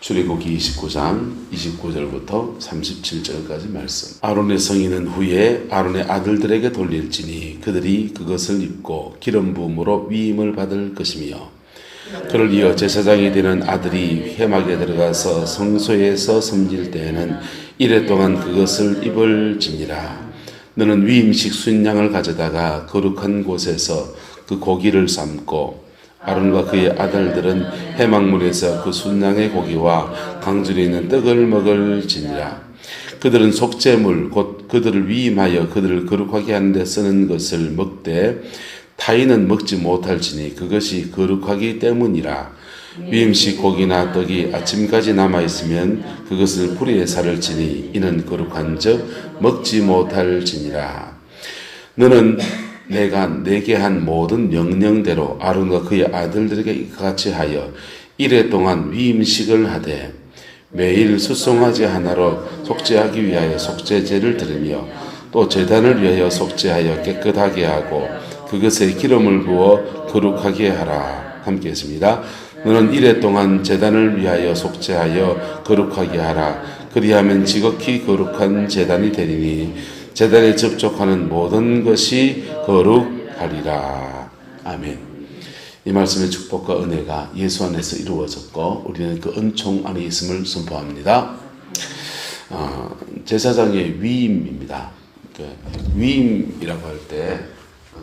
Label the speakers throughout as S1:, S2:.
S1: 출애굽기 29장 29절부터 37절까지 말씀. 아론의 성인은 후에 아론의 아들들에게 돌릴지니 그들이 그것을 입고 기름 부음으로 위임을 받을 것이며 그를 이어 제사장이 되는 아들이 회막에 들어가서 성소에서 섬길 때에는 이래 동안 그것을 입을지니라. 너는 위임식 순양을 가져다가 거룩한 곳에서 그 고기를 삶고 아론과 그의 아들들은 해막문에서 그 순양의 고기와 강줄에 있는 떡을 먹을지니라. 그들은 속죄물 곧 그들을 위임하여 그들을 거룩하게 하는 데 쓰는 것을 먹되 타인은 먹지 못할지니 그것이 거룩하기 때문이라. 위임식 고기나 떡이 아침까지 남아 있으면 그것을 불의에 살을 지니 이는 거룩한즉 먹지 못할지니라. 너는 내가 내게 한 모든 명령대로 아론과 그의 아들들에게 같이 하여 이래 동안 위임식을 하되 매일 수송아지 하나로 속죄하기 위하여 속죄제를 드리며 또 제단을 위하여 속죄하여 깨끗하게 하고 그것에 기름을 부어 거룩하게 하라. 함께 했습니다. 너는 이래 동안 제단을 위하여 속죄하여 거룩하게 하라. 그리하면 지극히 거룩한 제단이 되리니 제단에 접촉하는 모든 것이 거룩하리라. 아멘. 이 말씀의 축복과 은혜가 예수 안에서 이루어졌고 우리는 그 은총 안에 있음을 선포합니다. 어, 제사장의 위임입니다. 그 위임이라고 할때 어,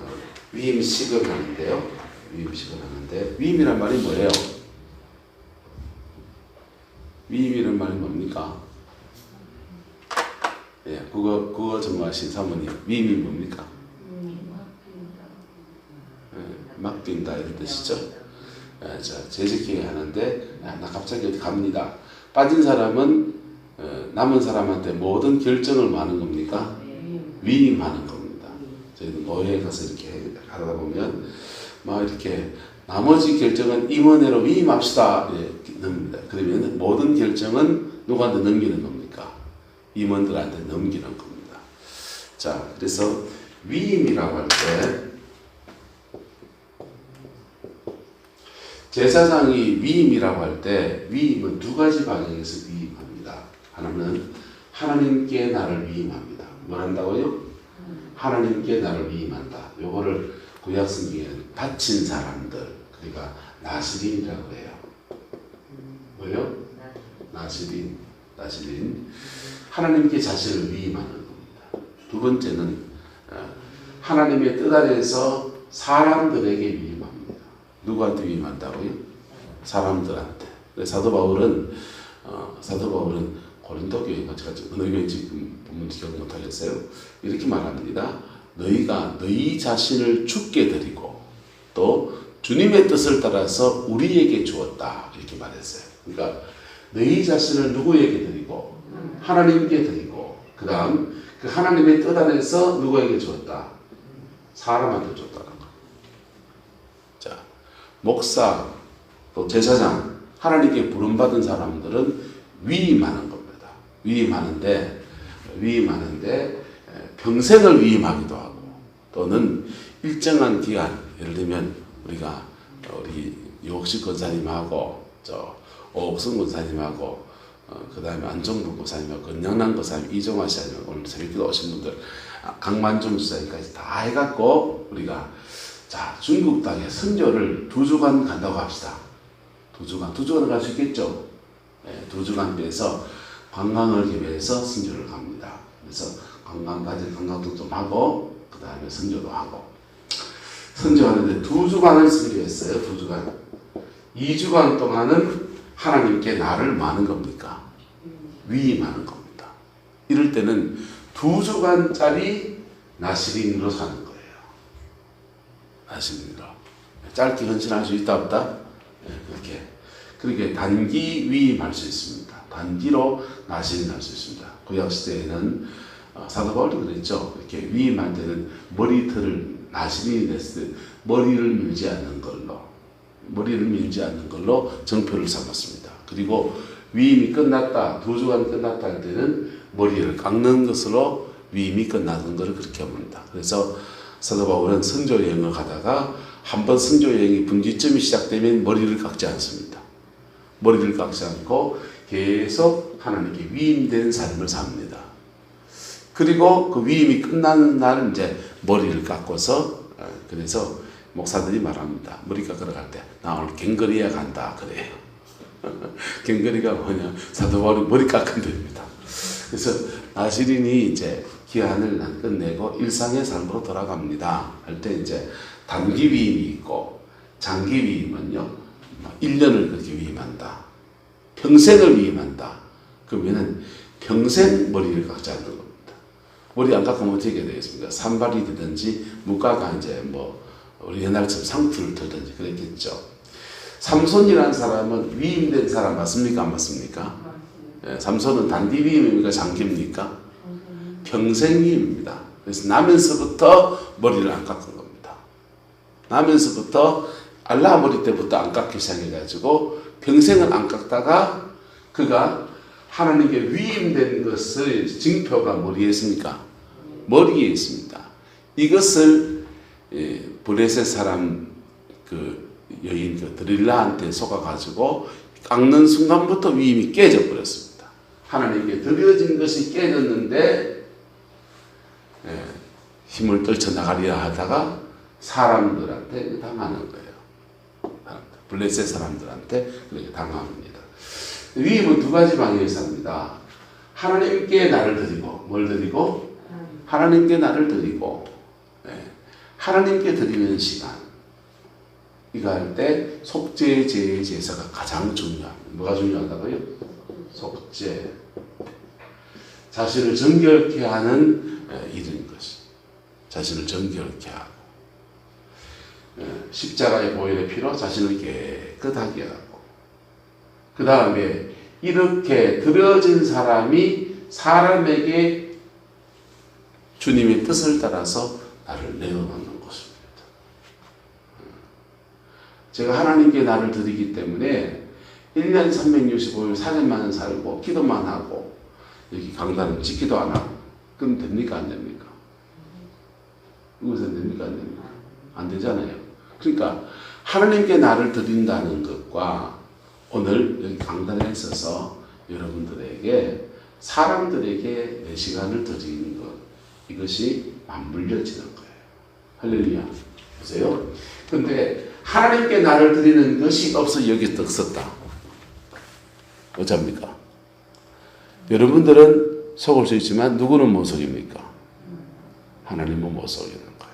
S1: 위임식을 하는데요. 위임식을 하는데 위임이란 말이 뭐예요? 위임이란 말이 뭡니까? 예, 국어 국어 전문하신 사모님 위임이 뭡니까? 예, 맡긴다 이런 뜻이죠. 예, 자 재직해 하는데 야, 나 갑자기 갑니다. 빠진 사람은 어, 남은 사람한테 모든 결정을 하는 겁니까? 위임하는 겁니다. 저희도 노예에 가서 이렇게 하다 보면 막 이렇게 나머지 결정은 임원회로 위임합시다 이렇게 넘깁니다. 그러면 모든 결정은 누구한테 넘기는 겁니까? 임원들한테 넘기는 겁니다. 자, 그래서 위임이라고 할 때 제사장이 위임이라고 할 때 위임은 두 가지 방향에서 위임합니다. 하나는 하나님께 나를 위임합니다. 뭘 한다고요? 하나님께 나를 위임한다. 요거를 구약 성경에는 바친 사람들 그러니까 나시린이라고 해요. 뭐요? 나시린, 나시린. 하나님께 자신을 위임하는 겁니다. 두 번째는 어, 하나님의 뜻 아래서 사람들에게 위임합니다. 누구한테 위임한다고요? 사람들한테. 사도 바울은 어, 사도 바울은 고린도 교회 같이 같이 어느 교회인지 보면 기억 못하겠어요. 이렇게 말합니다. 너희가 너희 자신을 죽게 드리고 또 주님의 뜻을 따라서 우리에게 주었다 이렇게 말했어요. 그러니까 너희 자신을 누구에게 드리고 하나님께 드리고 그 다음 그 하나님의 뜻 안에서 누구에게 주었다? 사람한테 줬다는 거. 자, 목사 또 제사장 하나님께 부름받은 사람들은 위임하는 겁니다. 위임하는데 위임하는데 평생을 위임하기도 하고 또는 일정한 기간 예를 들면 우리가 우리 유옥식 권사님하고 저 오옥순 권사님하고 어, 그 다음에 안정부 권사님하고 건영남 권사님 이종화 씨님 오늘 새벽기도 오신 분들 아, 강만중 수사님까지 다 해갖고 우리가 자 중국 땅에 선교를 두 주간 간다고 합시다. 두 주간 두 주간 갈 수 있겠죠? 네, 두 주간 위해서 관광을 계획해서 선교를 갑니다. 그래서 관광까지 관광도 좀 하고 그 다음에 선교도 하고 선교하는데 두 주간을 선교했어요. 두 주간. 2주간 동안은 하나님께 나를 마는 겁니까? 위임하는 겁니다. 이럴 때는 두 주간짜리 나시린으로 사는 거예요. 나시린으로. 짧게 헌신할 수 있다 없다? 네, 그렇게. 그렇게 단기 위임할 수 있습니다. 단기로 나시린할 수 있습니다. 구약 시대에는 어, 사도 바울도 그랬죠. 이렇게 위임할 때는 머리털을 나시린이 됐을 때 머리를 밀지 않는 걸로 머리를 밀지 않는 걸로 정표를 삼았습니다. 그리고 위임이 끝났다, 두 주간 끝났다 할 때는 머리를 깎는 것으로 위임이 끝나는 것을 그렇게 합니다. 그래서 사도 바울은 선조 여행을 가다가 한번 선조 여행이 분기점이 시작되면 머리를 깎지 않습니다. 머리를 깎지 않고 계속 하나님께 위임된 삶을 삽니다. 그리고 그 위임이 끝나는 날 이제 머리를 깎고서 어, 그래서 목사들이 말합니다. 머리 깎으러 갈 때 나 오늘 갱거리에 간다 그래요. 갱거리가 뭐냐 사도 바울이 머리 깎은 데입니다. 그래서 나시린이 이제 기한을 끝내고 일상의 삶으로 돌아갑니다. 할 때 이제 단기 위임이 있고 장기 위임은요 1년을 그렇게 위임한다. 평생을 위임한다. 그러면은 평생 머리를 깎지 않는 겁니다. 머리 안 깎으면 어떻게 되겠습니까? 산발이 되든지 무가가 이제 뭐 우리 옛날처럼 상투를 틀든지 그랬겠죠. 삼손이라는 사람은 위임된 사람 맞습니까? 안 맞습니까? 예, 삼손은 단기 위임입니까? 장기입니까? 평생 위임입니다. 그래서 나면서부터 머리를 안 깎은 겁니다. 나면서부터 알라 머리 때부터 안 깎기 시작해가지고 평생은 안 깎다가 그가 하나님께 위임된 것을 징표가 머리에 있습니까? 머리에 있습니다. 이것을 예, 블레셋 사람 그 여인 그 드릴라한테 속아가지고 깎는 순간부터 위임이 깨져 버렸습니다. 하나님께 드려진 것이 깨졌는데 예, 힘을 떨쳐나가리라 하다가 사람들한테 당하는 거예요. 블레셋 사람들한테 그렇게 당합니다. 위임은 두 가지 방향에서 합니다. 하나님께 나를 드리고 뭘 드리고 하나님께 나를 드리고 예, 하나님께 드리는 시간. 이거 할 때 속죄 제의 제사가 가장 중요합니다. 뭐가 중요하다고요? 속죄. 자신을 정결케 하는 예, 일인 것이. 자신을 정결케 하고. 예, 십자가의 보혈의 피로 자신을 깨끗하게 하고. 그 다음에 이렇게 드려진 사람이 사람에게 주님의 뜻을 따라서 나를 내어놓는 것입니다. 제가 하나님께 나를 드리기 때문에 1년 365일 사념만 살고 기도만 하고 여기 강단은 찍기도 안 하고 그럼 됩니까 안 됩니까? 이것은 됩니까 안 됩니까? 안 되잖아요. 그러니까 하나님께 나를 드린다는 것과 오늘 여기 강단에 있어서 여러분들에게 사람들에게 내 시간을 드리는 것 이것이 맞물려지는 거예요. 할렐루야. 보세요. 근데 하나님께 나를 드리는 것이 없어 여기 떡 썼다. 어쩝니까? 여러분들은 속을 수 있지만 누구는 못 속입니까? 하나님은 못 속이는 거예요.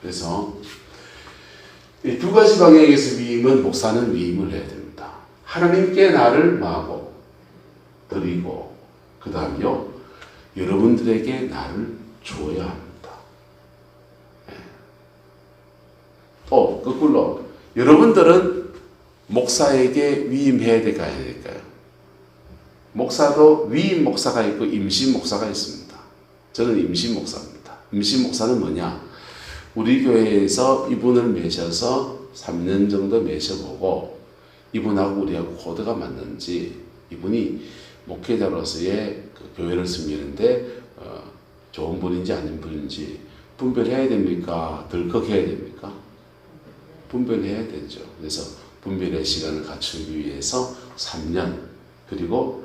S1: 그래서 이 두 가지 방향에서 위임은 목사는 위임을 해야 됩니다. 하나님께 나를 마고 드리고 그 다음요 여러분들에게 나를 줘야 합니다. 예. 또 거꾸로 여러분들은 목사에게 위임해야 될까 해야 될까요? 목사도 위임 목사가 있고 임신 목사가 있습니다. 저는 임신 목사입니다. 임신 목사는 뭐냐? 우리 교회에서 이분을 매셔서 3년 정도 매셔보고 이분하고 우리하고 코드가 맞는지 이분이 목회자로서의 그 교회를 섬기는데 어, 좋은 분인지 아닌 분인지 분별해야 됩니까? 덜컥해야 됩니까? 분별해야 되죠. 그래서 분별의 시간을 갖추기 위해서 3년 그리고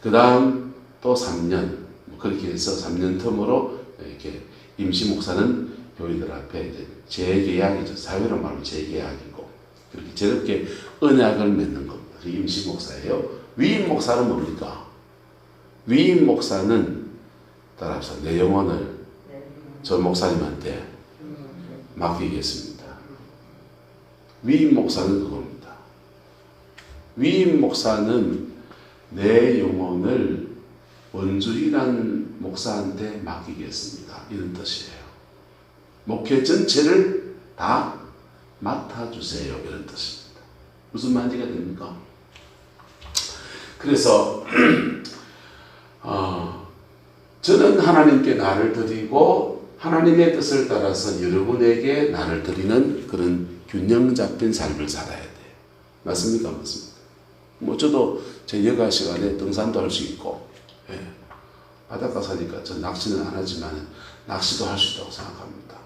S1: 그 다음 또 3년 뭐 그렇게 해서 3년 텀으로 이렇게 임시 목사는 교회들 앞에 재계약이죠. 사회로 말하면 재계약이고 그렇게 저렇게 언약을 맺는 겁니다. 그 임시 목사예요. 위임 목사는 뭡니까? 위임 목사는 따라서 내 영혼을 저 목사님한테 맡기겠습니다. 위임 목사는 그겁니다. 위임 목사는 내 영혼을 원주이라는 목사한테 맡기겠습니다. 이런 뜻이에요. 목회 전체를 다 맡아주세요. 이런 뜻입니다. 무슨 말인지가 됩니까? 그래서 어, 저는 하나님께 나를 드리고 하나님의 뜻을 따라서 여러분에게 나를 드리는 그런 균형 잡힌 삶을 살아야 돼요. 맞습니까? 맞습니까? 뭐 저도 제 여가 시간에 등산도 할 수 있고 예. 바닷가 사니까 저 낚시는 안 하지만 낚시도 할 수 있다고 생각합니다.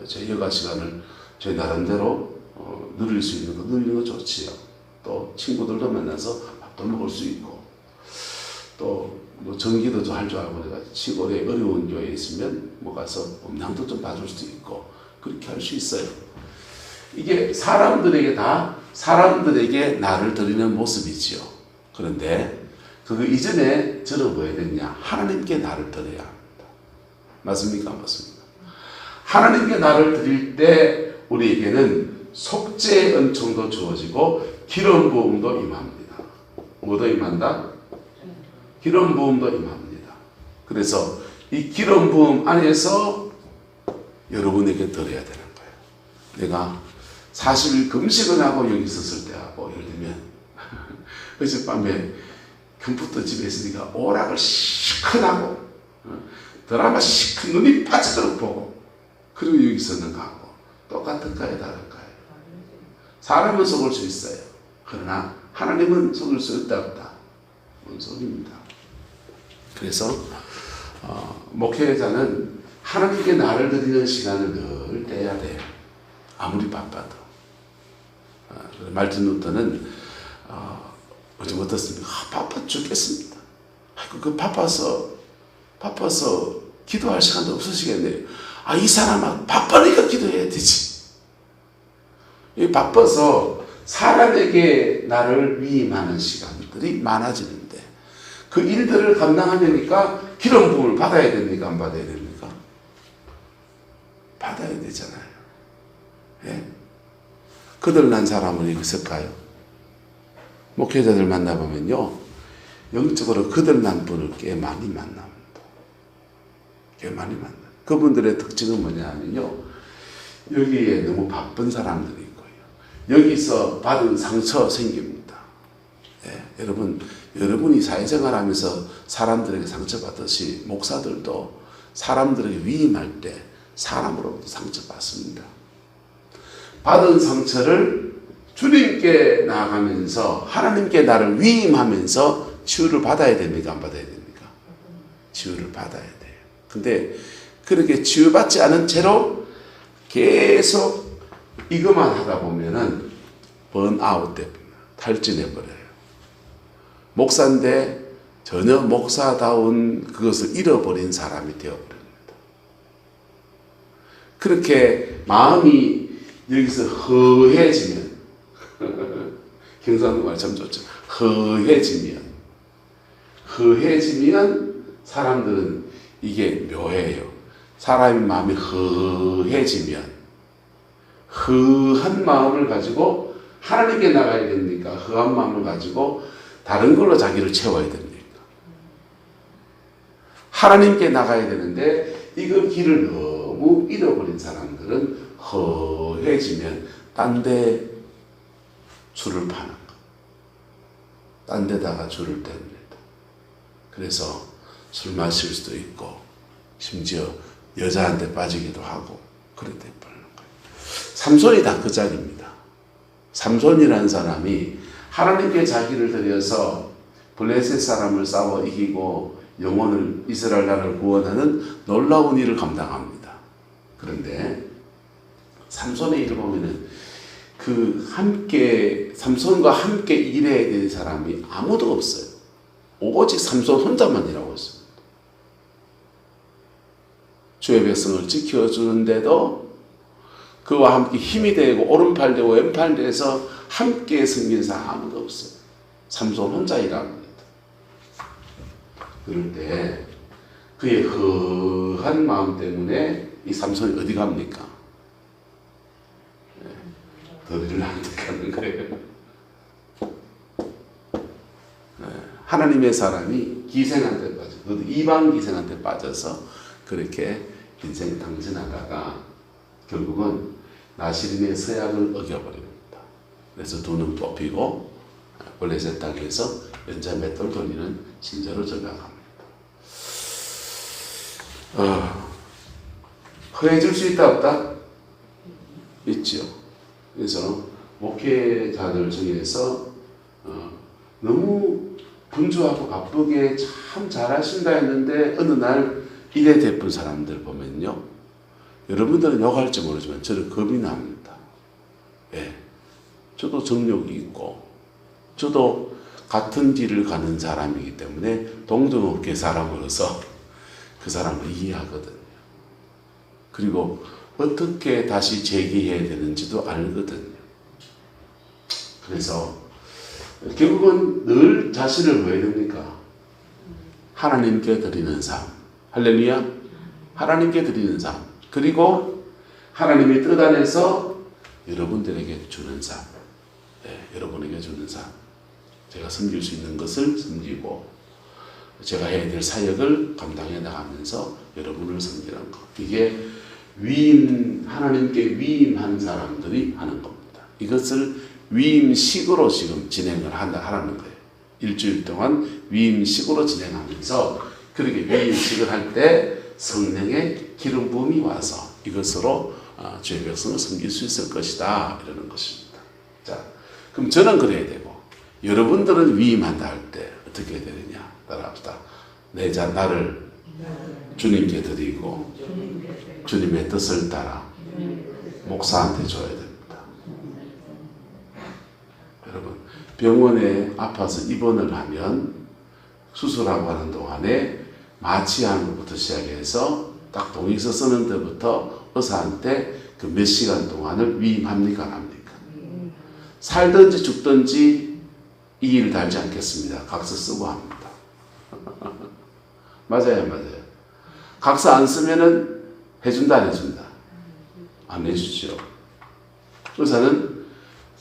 S1: 예, 제 여가 시간을 제 나름대로 어, 누릴 수 있는 거 누리는 거 좋지요. 또 친구들도 만나서 밥도 먹을 수 있고 또 뭐 전기도 좀할줄 알고 내가 시골에 어려운 교회에 있으면 뭐 가서 음량도 좀 봐줄 수도 있고 그렇게 할 수 있어요. 이게 사람들에게 다 사람들에게 나를 드리는 모습이지요. 그런데 그 이전에 저는 뭐 해야 되냐? 하나님께 나를 드려야 합니다. 맞습니까? 맞습니까? 하나님께 나를 드릴 때 우리에게는 속죄의 은총도 주어지고 기름 부음도 임합니다. 뭐도 임한다? 기름 부음도 임합니다. 그래서 이 기름 부음 안에서 여러분에게 드려야 되는 거예요. 내가 40일 금식을 하고 여기 있었을 때하고 예를 들면 어젯밤에 컴퓨터 집에 있으니까 오락을 시큰하고 어, 드라마 시큰 눈이 빠지도록 보고 그리고 여기 있었는 거하고 똑같을까요 다를까요? 사람은 속을 수 있어요. 그러나 하나님은 속을 수 있다 없다. 뭔 소리입니다. 그래서 어, 목회자는 하나님께 나를 드리는 시간을 늘 떼야 돼요. 아무리 바빠도. 어, 말틴 루터는 어, 요즘 어떻습니까? 아, 바빠 죽겠습니다. 아이고 그 바빠서 바빠서 기도할 시간도 없으시겠네요. 아 이 사람아 바빠니까 기도해야 되지. 이 바빠서 사람에게 나를 위임하는 시간들이 많아지는데 그 일들을 감당하려니까 기름 부음을 받아야 됩니까? 안 받아야 됩니까? 받아야 되잖아요. 예? 그들난 사람은 있을까요? 목회자들 만나보면요. 영적으로 그들난 분을 꽤 많이 만납니다. 꽤 많이 만나. 그분들의 특징은 뭐냐 하면요. 여기에 너무 바쁜 사람들이 있고요. 여기서 받은 상처 생깁니다. 예, 여러분, 여러분이 사회생활 하면서 사람들에게 상처받듯이 목사들도 사람들에게 위임할 때 사람으로부터 상처받습니다. 받은 상처를 주님께 나아가면서 하나님께 나를 위임하면서 치유를 받아야 됩니까? 안 받아야 됩니까? 치유를 받아야 돼요. 근데 그렇게 치유받지 않은 채로 계속 이것만 하다 보면은 번아웃 됩니다. 탈진해 버려요. 목사인데 전혀 목사다운 그것을 잃어버린 사람이 되어버립니다. 그렇게 마음이 여기서 허해지면 경상도 말 참 좋죠. 허해지면 허해지면 사람들은 이게 묘해요. 사람의 마음이 허해지면 허한 마음을 가지고 하나님께 나가야 됩니까? 허한 마음을 가지고 다른 걸로 자기를 채워야 됩니까? 하나님께 나가야 되는데 이거 길을 너무 잃어버린 사람들은 허 해지면 딴 데 줄을 파는 거. 딴 데다가 줄을 뗍니다. 그래서 술 마실 수도 있고 심지어 여자한테 빠지기도 하고 그렇게 되는 거예요. 삼손이 다그 짝입니다. 삼손이라는 사람이 하나님께 자기를 들여서 블레셋 사람을 싸워 이기고 영혼을 이스라엘 나라를 구원하는 놀라운 일을 감당합니다. 그런데 삼손의 일을 보면은 그 함께 삼손과 함께 일해야 되는 사람이 아무도 없어요. 오직 삼손 혼자만 일하고 있습니다. 주의 백성을 지켜주는데도 그와 함께 힘이 되고 오른팔 되고 왼팔 돼서 함께 섬긴 사람 아무도 없어요. 삼손 혼자 일합니다. 그럴 때 그의 허한 마음 때문에 이 삼손이 어디 갑니까? 하는데 가는 거예요. 네, 하나님의 사람이 기생한테 빠져, 그 이방 기생한테 빠져서 그렇게 인생 당진하다가 결국은 나시린의 서약을 어겨버립니다. 그래서 두눈 뽑히고 블레셋 땅에서 연자 맷돌 돌리는 신자로 전락합니다. 어, 허해질 수 있다 없다? 있죠. 그래서 목회자들 중에서 어, 너무 분주하고 바쁘게 참 잘하신다 했는데 어느 날 일에 대푼 사람들 보면요. 여러분들은 욕할지 모르지만 저는 겁이 납니다. 예. 저도 정욕이 있고 저도 같은 길을 가는 사람이기 때문에 동등업계 사람으로서 그 사람을 이해하거든요. 그리고 어떻게 다시 재기해야 되는지도 알거든요. 그래서 결국은 늘 자신을 왜 됩니까? 하나님께 드리는 삶. 할렐루야. 하나님께 드리는 삶. 그리고 하나님의 뜻 안에서 여러분들에게 주는 삶. 예, 여러분에게 주는 삶. 제가 섬길 수 있는 것을 섬기고 제가 해야 될 사역을 감당해 나가면서 여러분을 섬기는 것. 이게 위임 하나님께 위임한 사람들이 하는 겁니다. 이것을 위임식으로 지금 진행을 한다 하라는 거예요. 일주일 동안 위임식으로 진행하면서 그렇게 위임식을 할 때 성령의 기름 부음이 와서 이것으로 아, 주의 백성을 섬길 수 있을 것이다 이러는 것입니다. 자, 그럼 저는 그래야 되고 여러분들은 위임한다 할 때 어떻게 해야 되느냐 따라합시다. 내자 나를 주님께 드리고 주님의 뜻을 따라 목사한테 줘야 됩니다. 여러분 병원에 아파서 입원을 하면 수술하고 하는 동안에 마취하는 것부터 시작해서 딱 동의서 쓰는 데부터 의사한테 그 몇 시간 동안을 위임합니까 안 합니까? 살든지 죽든지 이 일을 달지 않겠습니다. 각서 쓰고 합니다. 맞아요, 맞아요. 각서 안 쓰면은 해준다, 안 해준다? 안 해주죠. 의사는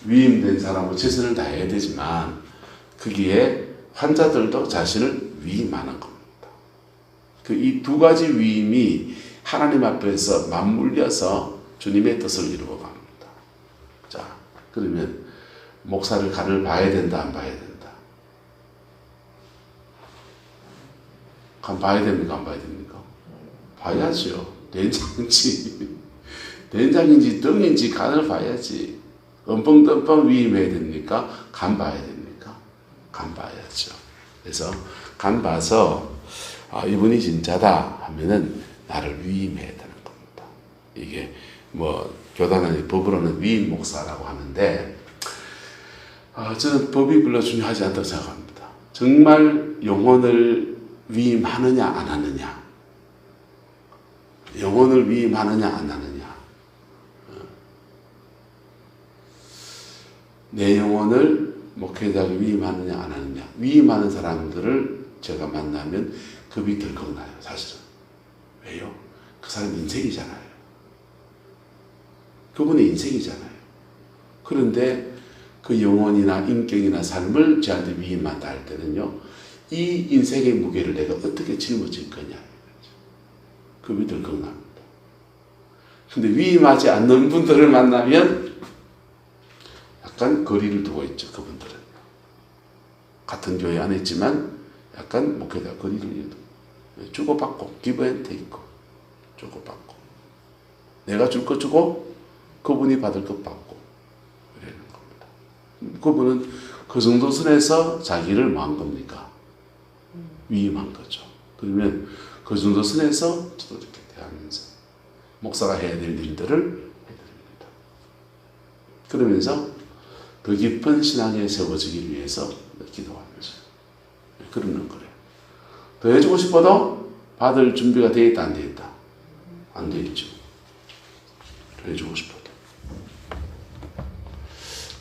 S1: 위임된 사람으로 최선을 다해야 되지만 거기에 환자들도 자신을 위임하는 겁니다. 그 이 두 가지 위임이 하나님 앞에서 맞물려서 주님의 뜻을 이루어 갑니다. 자, 그러면 목사를 간을 봐야 된다, 안 봐야 된다? 간 봐야 됩니까, 안 봐야 됩니까? 봐야죠. 된장인지, 된장인지 똥인지 간을 봐야지. 엄뻥덤뻥 위임해야 됩니까? 간 봐야 됩니까? 간 봐야죠. 그래서 간 봐서 아, 이분이 진짜다 하면은 나를 위임해야 되는 겁니다. 이게 뭐 교단의 법으로는 위임 목사라고 하는데 아, 저는 법이 별로 중요하지 않다고 생각합니다. 정말 영혼을 위임하느냐 안 하느냐 영혼을 위임하느냐 안 하느냐. 내 영혼을 목회자를 위임하느냐 안 하느냐. 위임하는 사람들을 제가 만나면 겁이 덜컥 나요 사실은. 왜요? 그 사람 인생이잖아요. 그분의 인생이잖아요. 그런데 그 영혼이나 인격이나 삶을 저한테 위임한다 할 때는요 이 인생의 무게를 내가 어떻게 짊어질 거냐 겁이 덜컥 납니다 근데 위임하지 않는 분들을 만나면 약간 거리를 두고 있죠. 그분들은 같은 교회 안에 있지만 약간 목회자 거리를 주고받고 기브 앤 테이크 주고받고 내가 줄 거 주고 그분이 받을 것 받고 이러는 겁니다. 그분은 그 정도 선에서 자기를 뭐한 겁니까? 위임한 거죠. 그러면 그 정도 선에서 저도 이렇게 대하면서 목사가 해야 될 일들을 해드립니다. 그러면서 더 깊은 신앙에 세워지기 위해서 기도하면서 그러는 거래요. 더 해주고 싶어도 받을 준비가 되어 있다 안 되어 있다? 안 되어 있죠. 더 해주고 싶어도.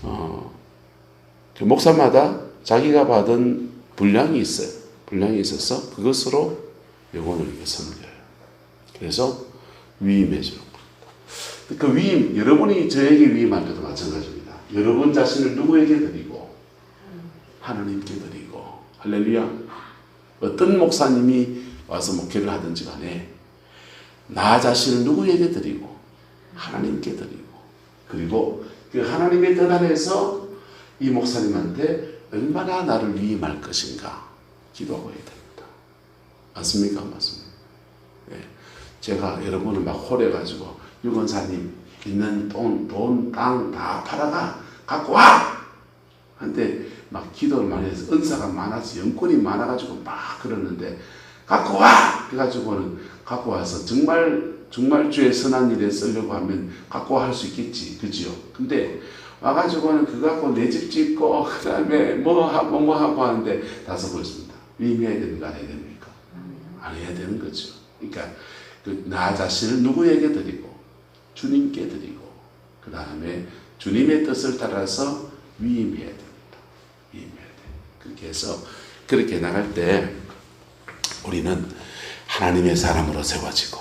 S1: 어, 그 목사마다 자기가 받은 분량이 있어요. 분량이 있어서 그것으로 영혼을 이렇게 섬겨요. 그래서 위임해 주는 겁니다. 그 위임, 여러분이 저에게 위임할 때도 마찬가지입니다. 여러분 자신을 누구에게 드리고 하나님께 드리고 할렐루야. 어떤 목사님이 와서 목회를 하든지 간에 나 자신을 누구에게 드리고 하나님께 드리고 그리고 그 하나님의 뜻 안에서 이 목사님한테 얼마나 나를 위임할 것인가 기도하고 해야. 맞습니까? 맞습니다. 예. 제가 여러분을 막 홀해가지고 유건사님 있는 돈, 돈, 땅 다 팔아가 갖고 와! 한데 막 기도를 많이 해서 은사가 많아서 영권이 많아가지고 막 그러는데 갖고 와! 그래가지고는 갖고 와서 정말 정말 주의 선한 일에 쓰려고 하면 갖고 할 수 있겠지 그지요? 근데 와가지고는 그거 갖고 내 집 짓고 그 다음에 뭐 하고 뭐 하고 하는데 다섯 그렇습니다. 위임해야 됩니까? 안 해야 됩니까? 안 해야 되는 거죠. 그러니까 그 나 자신을 누구에게 드리고 주님께 드리고 그 다음에 주님의 뜻을 따라서 위임해야 됩니다. 위임해야 돼. 그렇게 해서 그렇게 나갈 때 우리는 하나님의 사람으로 세워지고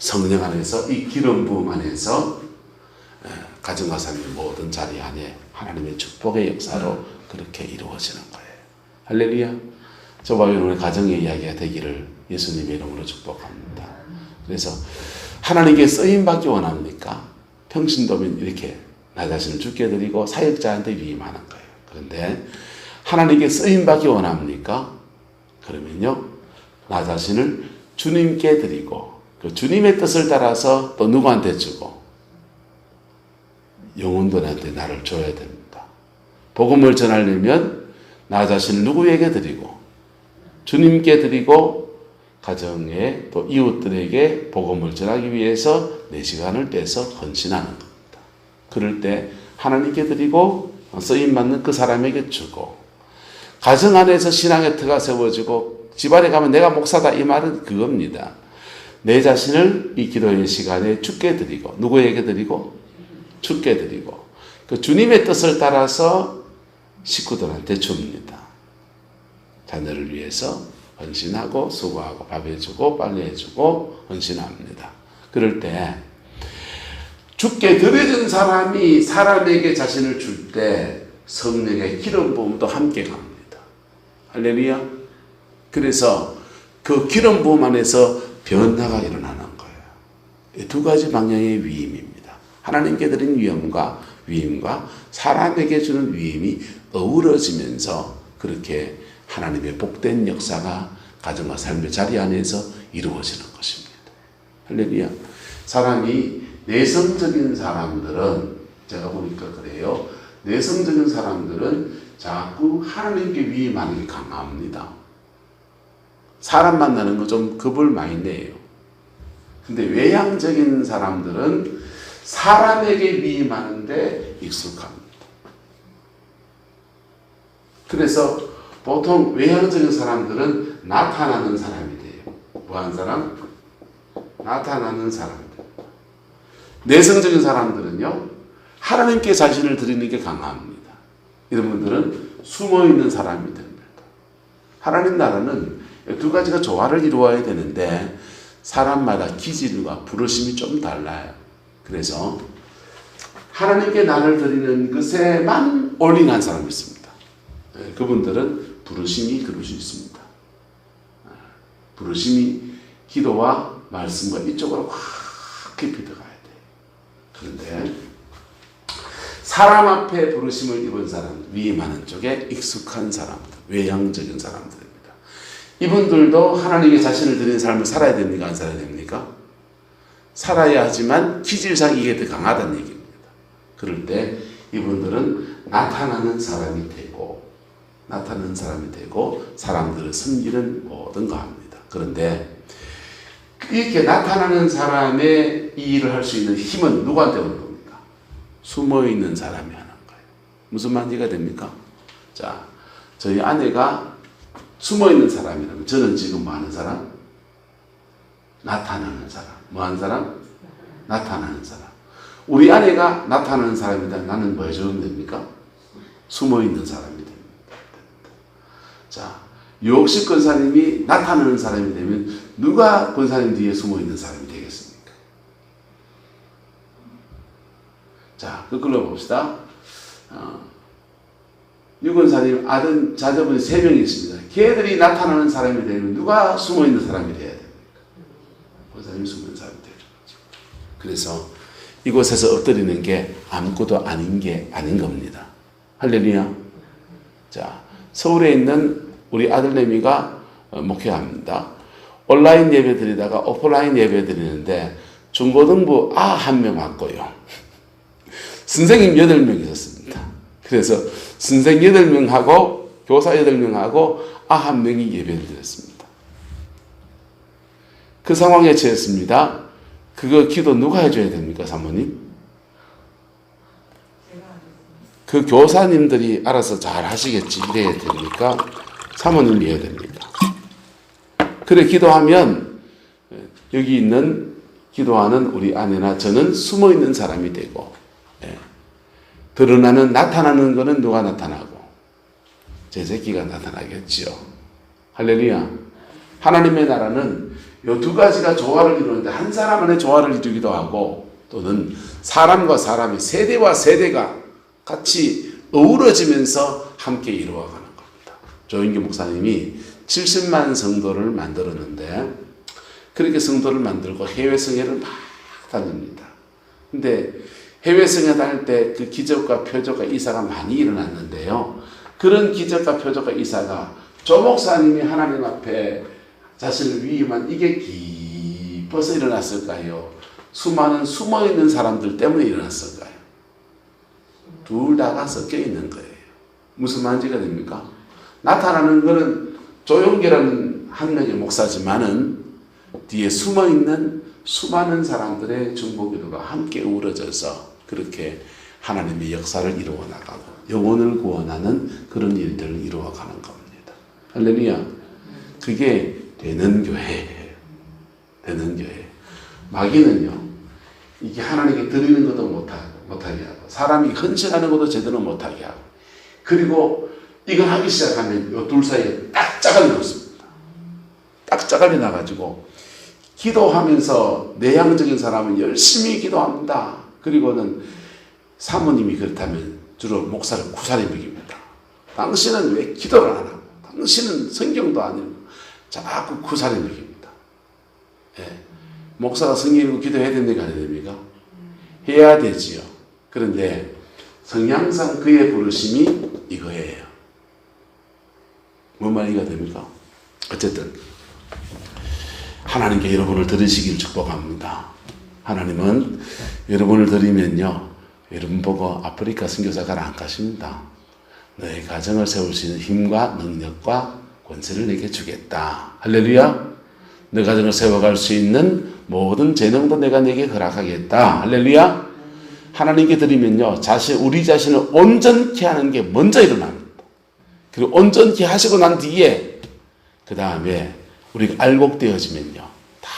S1: 성령 안에서 이 기름 부음 안에서 에, 가정과 삶의 모든 자리 안에 하나님의 축복의 역사로 그렇게 이루어지는 거예요. 할렐루야. 저와 여러분의 가정의 이야기가 되기를 예수님의 이름으로 축복합니다. 그래서 하나님께 쓰임 받기 원합니까? 평신도면 이렇게 나 자신을 죽게 드리고 사역자한테 위임하는 거예요. 그런데 하나님께 쓰임 받기 원합니까? 그러면요. 나 자신을 주님께 드리고 그 주님의 뜻을 따라서 또 누구한테 주고 영혼들한테 나를 줘야 됩니다. 복음을 전하려면 나 자신을 누구에게 드리고 주님께 드리고 가정에 또 이웃들에게 복음을 전하기 위해서 내 시간을 떼서 헌신하는 겁니다. 그럴 때 하나님께 드리고 쓰임 받는 그 사람에게 주고 가정 안에서 신앙의 터가 세워지고 집안에 가면 내가 목사다 이 말은 그겁니다. 내 자신을 이 기도의 시간에 죽게 드리고 누구에게 드리고 죽게 드리고 그 주님의 뜻을 따라서 식구들한테 줍니다. 자녀를 위해서 헌신하고 수고하고 밥 해주고 빨래 해주고 헌신합니다. 그럴 때 죽게 드려진 사람이 사람에게 자신을 줄 때 성령의 기름 부음도 함께 갑니다. 할렐루야. 그래서 그 기름 부음 안에서 변화가 일어나는 거예요. 이두 가지 방향의 위임입니다. 하나님께 드린 위임과 위임과 사람에게 주는 위임이 어우러지면서 그렇게 하나님의 복된 역사가 가정과 삶의 자리 안에서 이루어지는 것입니다. 할렐루야. 사람이 내성적인 사람들은 제가 보니까 그래요. 내성적인 사람들은 자꾸 하나님께 위임하는 게 강합니다. 사람 만나는 거 좀 겁을 많이 내요. 근데 외향적인 사람들은 사람에게 위임하는데 익숙합니다. 그래서 보통 외향적인 사람들은 나타나는 사람이 돼요. 뭐한 사람? 나타나는 사람들. 내성적인 사람들은요, 하나님께 자신을 드리는 게 강합니다. 이런 분들은 숨어 있는 사람이 됩니다. 하나님 나라는 두 가지가 조화를 이루어야 되는데, 사람마다 기질과 부르심이 좀 달라요. 그래서 하나님께 나를 드리는 것에만 올인한 사람이 있습니다. 네, 그분들은 부르심이 그럴 수 있습니다. 아, 부르심이 기도와 말씀과 이쪽으로 확 깊이 들어가야 돼요. 그런데 사람 앞에 부르심을 입은 사람, 위임하는 쪽에 익숙한 사람들, 외향적인 사람들입니다. 이분들도 하나님께 자신을 드리는 삶을 살아야 됩니까? 안 살아야 됩니까? 살아야 하지만 기질상 이게 더 강하다는 얘기입니다. 그럴 때 이분들은 나타나는 사람이 되고 나타나는 사람이 되고 사람들을 섬기는 모든 거 합니다. 그런데 이렇게 나타나는 사람의 이 일을 할 수 있는 힘은 누구한테 오는 겁니까? 숨어 있는 사람이 하는 거예요. 무슨 말이가 됩니까? 자, 저희 아내가 숨어 있는 사람이라면 저는 지금 뭐 하는 사람? 나타나는 사람. 뭐 하는 사람? 나타나는 사람. 우리 아내가 나타나는 사람이다. 나는 뭐 해주면 됩니까? 숨어 있는 사람이. 자, 요옥식 권사님이 나타나는 사람이 되면 누가 권사님 뒤에 숨어 있는 사람이 되겠습니까? 자, 그걸로 봅시다. 어, 유 권사님 아들 자녀분이 세 명이 있습니다. 걔들이 나타나는 사람이 되면 누가 숨어 있는 사람이 돼야 됩니까? 권사님이 숨어 사람이 되죠. 그래서 이곳에서 엎드리는 게 아무것도 아닌 게 아닌 겁니다. 할렐루야. 자, 서울에 있는 우리 아들내미가 어, 목회합니다. 온라인 예배 드리다가 오프라인 예배 드리는데 중고등부 아 한 명 왔고요. 선생님 여덟 명 있었습니다. 그래서 선생 여덟 명하고 교사 여덟 명하고 아 한 명이 예배를 드렸습니다. 그 상황에 처했습니다. 그거 기도 누가 해줘야 됩니까, 사모님? 그 교사님들이 알아서 잘 하시겠지 이래야 됩니까? 사모님이 해야 됩니까? 그래 기도하면 여기 있는 기도하는 우리 아내나 저는 숨어 있는 사람이 되고 예. 드러나는 나타나는 것은 누가 나타나고 제 새끼가 나타나겠지요. 할렐루야. 하나님의 나라는 이 두 가지가 조화를 이루는데 한 사람 안에 조화를 이루기도 하고 또는 사람과 사람이 세대와 세대가 같이 어우러지면서 함께 이루어가는. 조인규 목사님이 70만 성도를 만들었는데 그렇게 성도를 만들고 해외 성회를 막 다닙니다. 근데 해외 성회 다닐 때 그 기적과 표적과 이사가 많이 일어났는데요. 그런 기적과 표적과 이사가 조 목사님이 하나님 앞에 자신을 위임한 이게 깊어서 일어났을까요? 수많은 숨어 있는 사람들 때문에 일어났을까요? 둘 다가 섞여 있는 거예요. 무슨 말인지가 됩니까? 나타나는 것은 조용기라는 한 명의 목사지만은 뒤에 숨어 있는 수많은 사람들의 중보기도가 함께 우러져서 그렇게 하나님의 역사를 이루어 나가고 영혼을 구원하는 그런 일들을 이루어 가는 겁니다. 할렐루야. 그게 되는 교회예요. 되는 교회. 마귀는요. 이게 하나님께 드리는 것도 못하게 하고 사람이 헌신하는 것도 제대로 못하게 하고 그리고 이걸 하기 시작하면 요 둘 사이에 딱 짜갈려 놓습니다. 딱 짜갈려 나가지고 기도하면서 내향적인 사람은 열심히 기도합니다. 그리고는 사모님이 그렇다면 주로 목사를 구사리 먹입니다. 당신은 왜 기도를 안 하고 당신은 성경도 안 읽고 자꾸 구사리 먹입니다. 예. 목사가 성경 읽고 기도해야? 안 해야 됩니까? 해야 되지요. 그런데 성향상 그의 부르심이 이거예요. 뭔 말이가 됩니까? 어쨌든 하나님께 여러분을 들으시길 축복합니다. 하나님은 여러분을 들으면요, 여러분 보고 아프리카 선교사 가라 안 가십니다. 너의 가정을 세울 수 있는 힘과 능력과 권세를 내게 주겠다. 할렐루야. 너 가정을 세워갈 수 있는 모든 재능도 내가 내게 허락하겠다. 할렐루야. 하나님께 드리면요, 자신, 우리 자신을 온전케 하는 게 먼저 일어납니다. 그리고 온전케 하시고 난 뒤에, 그 다음에 우리가 알곡되어지면요, 다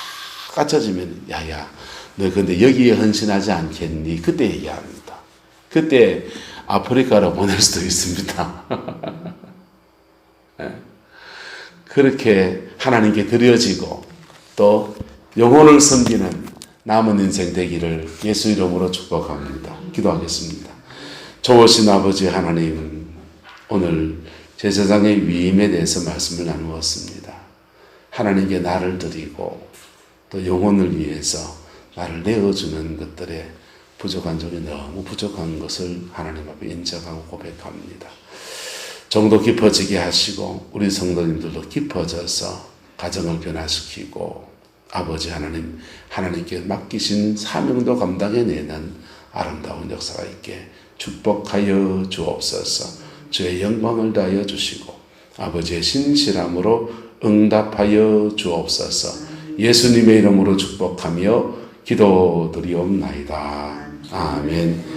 S1: 갖춰지면, 야야, 너 근데 여기에 헌신하지 않겠니? 그때 얘기합니다. 그때 아프리카로 보낼 수도 있습니다. 예. 그렇게 하나님께 드려지고 또 영혼을 섬기는 남은 인생 되기를 예수 이름으로 축복합니다. 기도하겠습니다. 좋으신 아버지 하나님, 오늘 제사장의 위임에 대해서 말씀을 나누었습니다. 하나님께 나를 드리고 또 영혼을 위해서 나를 내어주는 것들에 부족한 점이 너무 부족한 것을 하나님 앞에 인정하고 고백합니다. 정도 깊어지게 하시고 우리 성도님들도 깊어져서 가정을 변화시키고 아버지 하나님 하나님께 맡기신 사명도 감당해내는 아름다운 역사가 있게 축복하여 주옵소서 주의 영광을 다하여 주시고 아버지의 신실함으로 응답하여 주옵소서 예수님의 이름으로 축복하며 기도드리옵나이다. 아멘.